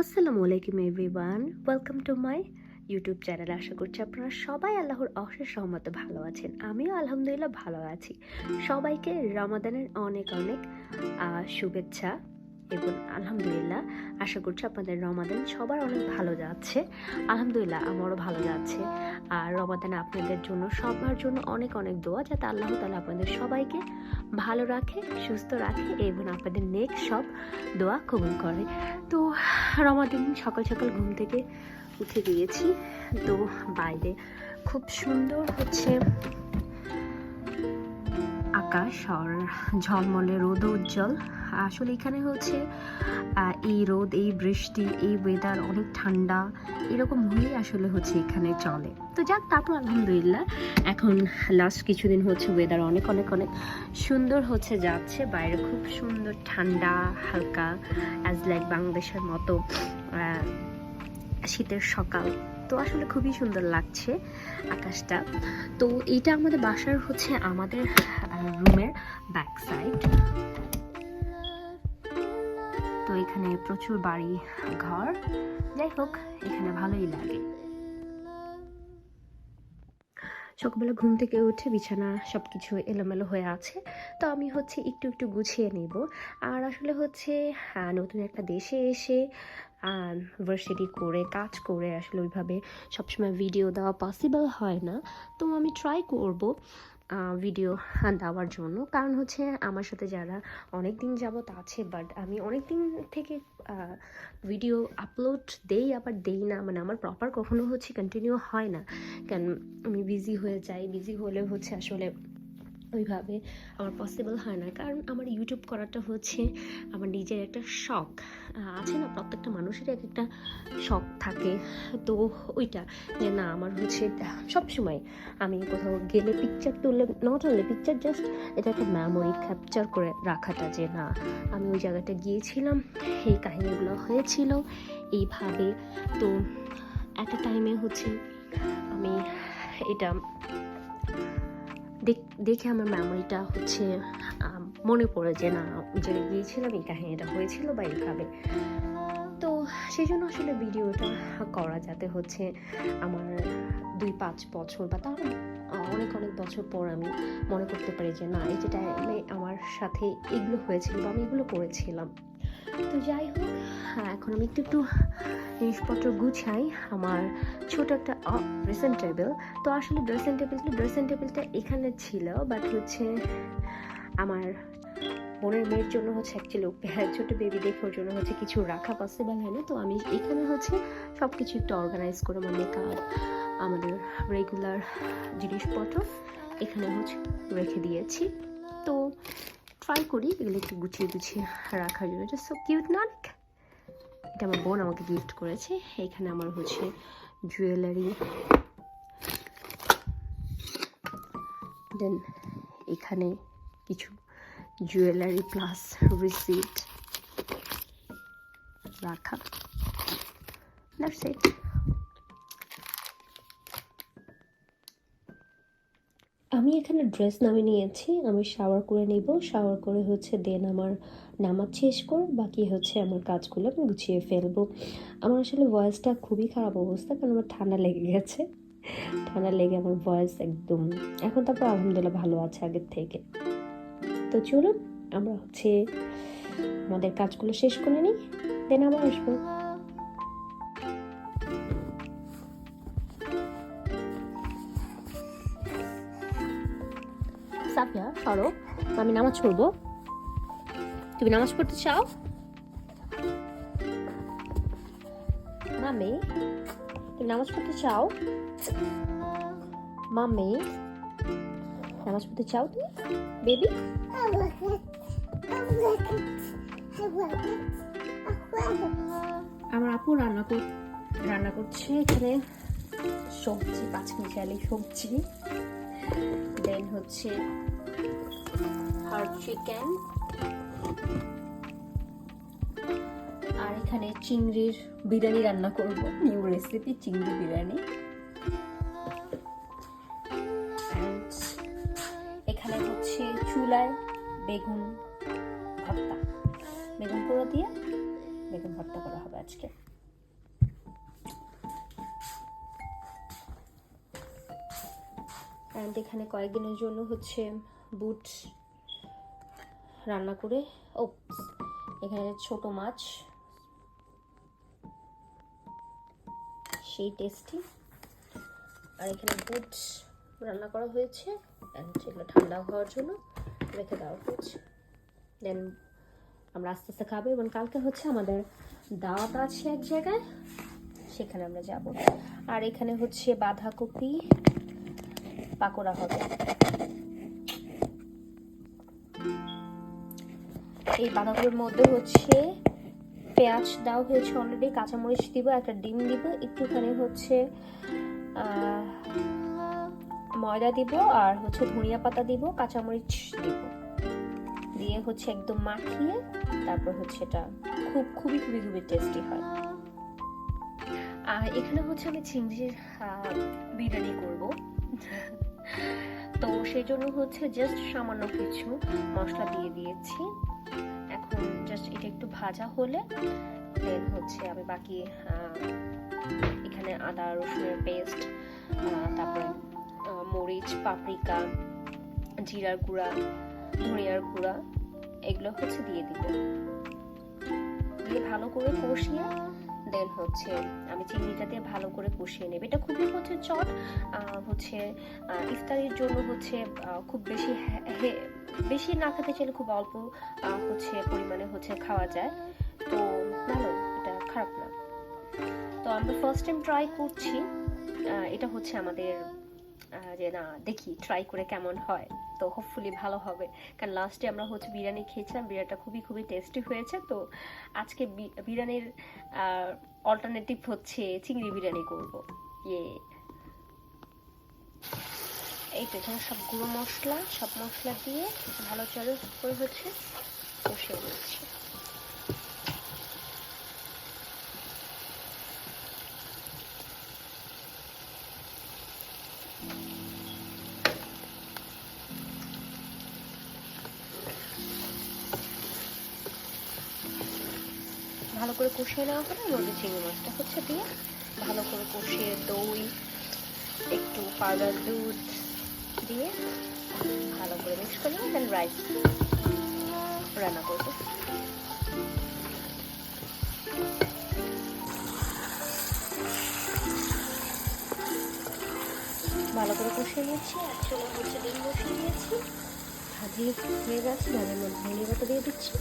আসসালামু আলাইকুম, everyone. Welcome to my YouTube channel আশা করছি আপনারা সবাই আল্লাহর অশেষ সহমতে ভালো আছেন। আমিও আলহামদুলিল্লাহ ভালো আছি। সবাইকে রমাদানের অনেক অনেক শুভেচ্ছা এবং আলহামদুলিল্লাহ আশা করছি আপনাদের রমাদান সবার অনেক ভালো যাচ্ছে। আলহামদুলিল্লাহ আমারও ভালো যাচ্ছে। আর রমাদান আপনাদের জন্য, সবার জন্য অনেক অনেক দোয়া যাতে আল্লাহ তালা আপনাদের সবাইকে ভালো রাখে, সুস্থ রাখে এবং আপনাদের নেক সব দোয়া কবুল করে। তো রমাদিন সকাল সকাল ঘুম থেকে উঠে গিয়েছি। তো বাইরে খুব সুন্দর হচ্ছে আকাশ আর ঝলমলে রোদ উজ্জ্বল। আসলে এখানে হচ্ছে এই রোদ, এই বৃষ্টি, এই ওয়েদার অনেক ঠান্ডা, এরকম হয়েই আসলে হচ্ছে এখানে চলে। তো যাক তারপর আলহামদুলিল্লাহ। এখন লাস্ট কিছুদিন হচ্ছে ওয়েদার অনেক অনেক অনেক সুন্দর হচ্ছে যাচ্ছে। বাইরে খুব সুন্দর ঠান্ডা, হালকা অ্যাজ লাইক বাংলাদেশের মতো শীতের সকাল। তো আসলে খুবই সুন্দর লাগছে আকাশটা। তো এইটা আমাদের বাসার হচ্ছে আমাদের রুমের ব্যাক সাইড তো এখানে প্রচুর বাড়ি, ঘর। যাই হোক, এখানে ভালোই লাগে। সকালবেলা ঘুম থেকে উঠে বিছানা সব কিছু এলোমেলো হয়ে আছে। তো আমি হচ্ছে একটু একটু গুছিয়ে নিব। আর আসলে হচ্ছে নতুন একটা দেশে এসে ভার্সিটি করে, কাজ করে আসলে ওইভাবে সবসময় ভিডিও দেওয়া পসিবল হয় না। তো আমি ট্রাই করব। ভিডিও দেওয়ার জন্য। কারণ হচ্ছে আমার সাথে যারা অনেক দিন যাবত আছে বাট আমি অনেক দিন থেকে ভিডিও আপলোড দেই, আবার দেই না। মানে আমার প্রপার কখনো হচ্ছে কন্টিনিউ হয় না। কেন আমি বিজি হয়ে যাই বিজি হলে হচ্ছে আসলে ওইভাবে আমার পসিবল হয় না। কারণ আমার ইউটিউব করাটা হচ্ছে আমার নিজের একটা শখ। আছে না, প্রত্যেকটা মানুষের এক একটা শখ থাকে। তো ওইটা যে না, আমার হচ্ছে সব সময় আমি কোথাও গেলে পিকচার তুললে নট অনলি পিকচার জাস্ট এটা একটা মেমোরি ক্যাপচার করে রাখাটা যে না, আমি ওই জায়গাটা গিয়েছিলাম, এই কাহিনিগুলো হয়েছিল, এইভাবে। তো একটা টাইমে হচ্ছে আমি এটা দেখ- আমার মেমোরিটা হচ্ছে মনে পড়ে যে না যে গিয়েছিলাম, এই কাহিনীটা হয়েছিল বা এইভাবে তো সেই জন্য আসলে ভিডিওটা করা যাতে হচ্ছে আমার দুই পাঁচ বছর বা তার অনেক অনেক বছর পর আমি মনে করতে পারি যে না, এই যে টাইমে আমার সাথে এগুলো হয়েছিল বা আমি এগুলো করেছিলাম। তো যাই হোক হ্যাঁ, এখন আমি একটু একটু জিনিসপত্র গুছাই আমার ছোট একটা ড্রেসিং টেবিল তো আসলে ড্রেসিং টেবিল ড্রেসিং টেবিলটা এখানে ছিল বাট হচ্ছে আমার বোনের মেয়ের জন্য হচ্ছে অ্যাকচুয়ালি ছোট বেবি দেখে ওর জন্য হচ্ছে কিছু রাখা পসিবল হয় না। তো আমি এখানে হচ্ছে সব কিছু একটু অর্গানাইজ করে আমার মেকআপ আমাদের রেগুলার জিনিসপত্র এখানে হচ্ছে রেখে দিয়েছি। তো ট্রাই করি, এগুলো একটু গুছিয়ে গুছিয়ে রাখার জন্য। এটা সো কিউট না এটা আমার বোন আমাকে গিফট করেছে। এখানে আমার হচ্ছে জুয়েলারি দেন এখানে কিছু জুয়েলারি প্লাস রিসিপ্ট রাখা। দ্যাটস ইট আমি এখানে ড্রেস নামে নিয়েছি। আমি শাওয়ার করে নিব। শাওয়ার করে হচ্ছে দেন আমার নামাজ শেষ করে বাকি হচ্ছে আমার কাজগুলো আমি গুছিয়ে ফেলব। আমার আসলে ভয়েসটা খুবই খারাপ অবস্থা, কারণ আমার ঠান্ডা লেগে গেছে। ঠান্ডা লেগে আমার ভয়েস একদম এখন তারপর আলহামদুলিল্লাহ ভালো আছে আগের থেকে। তো চলুন, আমরা হচ্ছে আমাদের কাজগুলো শেষ করে নিই। দেন আবার আসব। সাফিয়া সরো। আমি নামাজ পড়ব। তুমি নামাজ পড়তে চাও? মামি, তুমি নামাজ পড়তে চাও? মামি, নামাজ পড়তে চাও তুমি? বেবি? আমার আপু রান্না কর রান্না করছে এখানে সবজি, পাঁচ মিশালি সবজি। দেন হচ্ছে হার্ড চিকেন। আর এখানে চিংড়ির বিরিয়ানি রান্না করব। নিউ রেসিপি, চিংড়ি বিরিয়ানি। এখানে হচ্ছে চুলায় বেগুন ভর্তা। বেগুন পোড়া দিয়ে বেগুন ভর্তা করা হবে আজকে। অ্যান্ড এখানে কয়েকদিনের জন্য হচ্ছে বুট রান্না করে ও এখানে ছোট মাছ। সেই টেস্টি আর এখানে বুট রান্না করা হয়েছে অ্যান্ড ঠান্ডা হওয়ার জন্য রেখে দেওয়া হয়েছে। দেন আমরা আস্তে আস্তে খাব, এবং কালকে হচ্ছে আমাদের দাওয়াত আছে এক জায়গায়, সেখানে আমরা যাব। আর এখানে হচ্ছে বাঁধাকপি, পাকোড়া হবে। এই বাঁধাকপির মধ্যে হচ্ছে পেঁয়াজ দেওয়া হয়েছে অলরেডি কাঁচামরিচ দিব, একটা ডিম দিব, একটুখানি হচ্ছে ময়দা দিব আর হচ্ছে ধনিয়া পাতা দিব, কাঁচামরিচ দিব। দিয়ে হচ্ছে একদম মাখিয়ে তারপর হচ্ছে এটা খুব, খুবই খুবই খুবই টেস্টি হয়। আর এখানে হচ্ছে আমি চিংড়ির বিরিয়ানি করব। তো সেই জন্য হচ্ছে জাস্ট সামান্য কিছু মশলা দিয়ে দিয়েছি। জাস্ট এটা একটু ভাজা হলে দেন হচ্ছে আমি বাকি এখানে আদা, রসুনের পেস্ট তারপর মরিচ পাপরিকা জিরার গুঁড়া, ধনিয়ার গুঁড়া, এগুলো হচ্ছে দিয়ে দিব। দিয়ে ভালো করে কষিয়ে দেন হচ্ছে, আমি চিংড়িটা দিয়ে ভালো করে কষিয়ে নেব। এটা খুবই হচ্ছে চট হচ্ছে ইফতারির জন্য হচ্ছে খুব বেশি বেশি না খেতে চাইলে খুব অল্প হচ্ছে পরিমাণে হচ্ছে খাওয়া যায়। তো ভালো, এটা খারাপ না। তো আমরা ফার্স্ট টাইম ট্রাই করছি এটা হচ্ছে আমাদের যে না, দেখি ট্রাই করে কেমন হয়। তো হোপফুলি ভালো হবে। কারণ লাস্টে আমরা হচ্ছে বিরিয়ানি খেয়েছিলাম, বিরিয়ানিটা খুবই খুবই টেস্টি হয়েছে। তো আজকে বিরিয়ানির অল্টারনেটিভ হচ্ছে চিংড়ি বিরিয়ানি করব। ইয়ে। এই তো, এখানে সব গুঁড়ো মশলা, সব মশলা দিয়ে ভালো চলে করে হচ্ছে কষিয়ে নিচ্ছি। ভালো করে কষিয়ে নেওয়া হলে নদী চিংড়ি মাছটা হচ্ছে দিয়ে ভালো করে কষিয়ে দই, একটু পাউডার দুধ দিয়ে ভালো করে মিক্স করে দেন রাইস রান্না করব। ভালো করে কষিয়ে নিয়েছি, আর একচুয়ালি হচ্ছে ডিম বসিয়ে দিয়েছি। ভাজি হয়ে গেছে ভাজের মধ্যে ধনিয়া পাতা দিয়ে দিচ্ছি।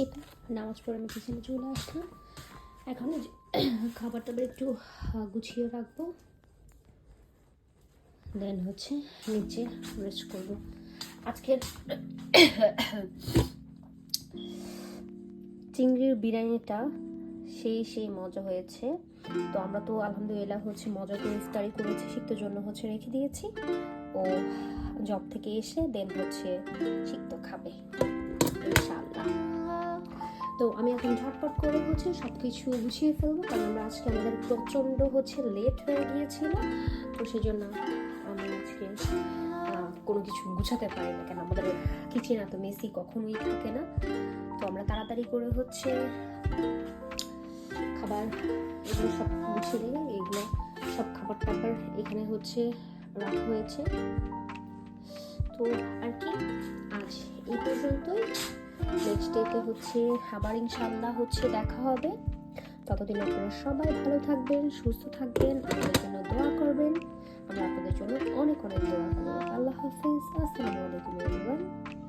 এই তো, নামাজ পড়ে আমি কিচেনে চলে আসলাম। এখন খাবার টাবার একটু গুছিয়ে রাখব। দেন হচ্ছে নিচে রেস্ট করব। আজকের চিংড়ির বিরিয়ানিটা সেই সেই মজা হয়েছে। তো আমরা তো আলহামদুলিল্লাহ হচ্ছে মজা করে ইফতারি করেছি, শিখতে জন্য হচ্ছে রেখে দিয়েছি। ও জব থেকে এসে দেন হচ্ছে শিখতে খাবে। তো আমি এখন ঝটপট করে হচ্ছে সব কিছু গুছিয়ে ফেলব, কারণ আমরা আজকে আমাদের প্রচণ্ড হচ্ছে লেট হয়ে গিয়েছিল, তো সেই জন্য আমি আজকে কোনো কিছু গুছাতে পারি না কেন আমাদের কিচেন এত মেসি কখনোই থাকে না। তো আমরা তাড়াতাড়ি করে হচ্ছে খাবার এগুলো সব গুছিয়ে দিলে এইগুলো সব খাবার টাবার এখানে হচ্ছে রাখা হয়েছে। তো আর কি, আজ এই পর্যন্তই। নেক্সট ডেতে হচ্ছে, আবার ইনশাল্লাহ হচ্ছে দেখা হবে। ততদিন আপনারা সবাই ভালো থাকবেন, সুস্থ থাকবেন, আপনাদের জন্য দোয়া করবেন। আমরা আপনাদের জন্য অনেক অনেক দোয়া করব। আল্লাহ হাফিজ। আসসালামু আলাইকুম